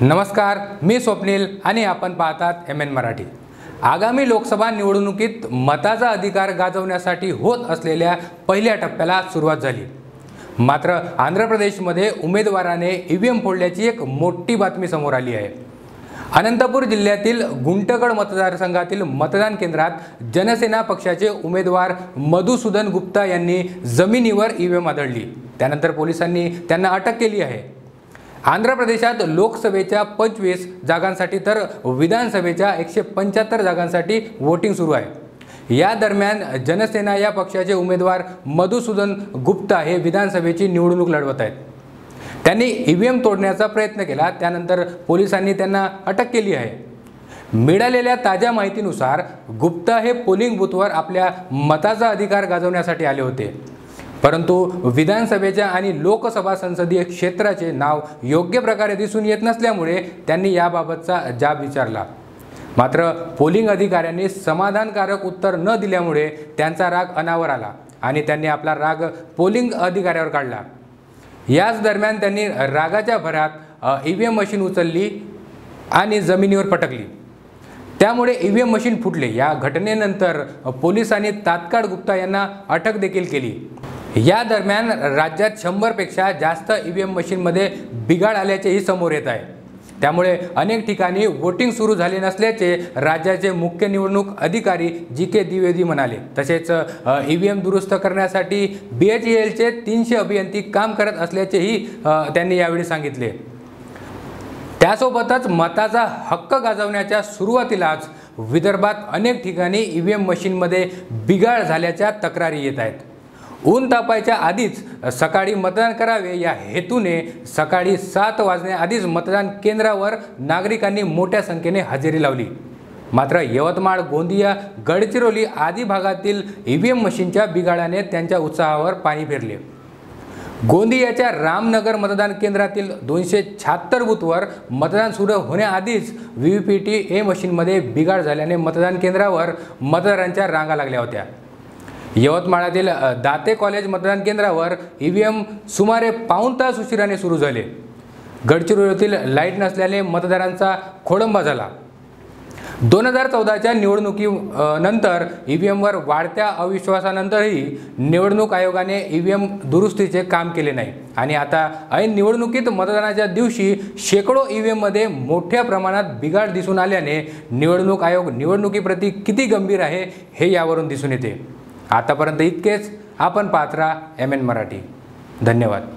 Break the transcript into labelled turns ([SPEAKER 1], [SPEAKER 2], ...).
[SPEAKER 1] नमस्कार मी स्वप्नील आणि आपण पाहतात एम एन मराठी. आगामी लोकसभा निवडणुकीत मताचा अधिकार गाजवण्यासाठी होत असलेल्या पहिल्या टप्प्याला सुरुवात झाली. मात्र आंध्र प्रदेशमध्ये उमेदवाराने ई व्ही एम फोडल्याची एक मोठी बातमी समोर आली आहे. अनंतपूर जिल्ह्यातील गुंटगड मतदारसंघातील मतदान केंद्रात जनसेना पक्षाचे उमेदवार मधुसूदन गुप्ता यांनी जमिनीवर ई व्ही एम आढळली त्यानंतर पोलिसांनी त्यांना अटक केली आहे. आंध्र प्रदेशात लोकसभेच्या पंचवीस जागांसाठी तर विधानसभेच्या एकशे पंच्याहत्तर जागांसाठी वोटिंग सुरू आहे. या दरम्यान जनसेना या पक्षाचे उमेदवार मधुसूदन गुप्ता हे विधानसभेची निवडणूक लढवत आहेत. त्यांनी ई व्ही एम तोडण्याचा प्रयत्न केला त्यानंतर पोलिसांनी त्यांना अटक केली आहे. मिळालेल्या ताज्या माहितीनुसार गुप्ता हे पोलिंग बूथवर आपल्या मताचा अधिकार गाजवण्यासाठी आले होते. परंतु विधानसभेच्या आणि लोकसभा संसदीय क्षेत्राचे नाव योग्य प्रकारे दिसून येत नसल्यामुळे त्यांनी याबाबतचा जाब विचारला. मात्र पोलिंग अधिकाऱ्यांनी समाधानकारक उत्तर न दिल्यामुळे त्यांचा राग अनावर आला आणि त्यांनी आपला राग पोलिंग अधिकाऱ्यावर काढला. याच दरम्यान त्यांनी रागाच्या भरात ई व्ही एम मशीन उचलली आणि जमिनीवर पटकली. त्यामुळे ई व्ही एम मशीन फुटले. या घटनेनंतर पोलिसांनी तात्काळ गुप्ता यांना अटक देखील केली. या दरम्यान राज्यात शंभरपेक्षा जास्त ई व्ही एम मशीनमध्ये बिघाड आल्याचेही समोर येत आहे. त्यामुळे अनेक ठिकाणी वोटिंग सुरू झाले नसल्याचे राज्याचे मुख्य निवडणूक अधिकारी जी के द्विवेदी म्हणाले. तसेच ई व्ही एम दुरुस्त करण्यासाठी बी एच ई एलचे तीनशे अभियंती काम करत असल्याचेही त्यांनी यावेळी सांगितले. त्यासोबतच मताचा हक्क गाजवण्याच्या सुरुवातीलाच विदर्भात अनेक ठिकाणी ई व्ही एम मशीनमध्ये बिघाड झाल्याच्या तक्रारी येत आहेत. ऊन तापायच्या आधीच सकाळी मतदान करावे. या हेतूने सकाळी सात वाजण्याआधीच मतदान केंद्रावर नागरिकांनी मोठ्या संख्येने हजेरी लावली. मात्र यवतमाळ गोंदिया गडचिरोली आदी भागातील ई व्ही एम मशीनच्या बिघाडाने त्यांच्या उत्साहावर पाणी फिरले गोंदियाच्या रामनगर मतदान केंद्रातील दोनशे शहात्तर बूथवर मतदान सुरू होण्याआधीच V V P T A मशीनमध्ये बिघाड झाल्याने मतदान केंद्रावर मतदारांच्या रांगा लागल्या होत्या. यवतमाळातील दाते कॉलेज मतदान केंद्रावर ई व्ही एम सुमारे पाऊण तास उशिराने सुरू झाले. गडचिरोलीतील लाइट नसल्याने मतदारांचा खोळंबा झाला. दोन हजार चौदाच्या निवडणुकी नंतर ई व्ही एमवर वाढत्या अविश्वासानंतरही निवडणूक आयोगाने ई व्ही एम दुरुस्तीचे काम केले नाही. आणि आता ऐन निवडणुकीत मतदानाच्या दिवशी शेकडो ई व्ही एममध्ये मोठ्या प्रमाणात बिघाड दिसून आल्याने निवडणूक आयोग निवडणुकीप्रती किती गंभीर आहे हे यावरून दिसून येते. आतापर्यंत इतकेच. आपण पात्रा एम एन मराठी. धन्यवाद.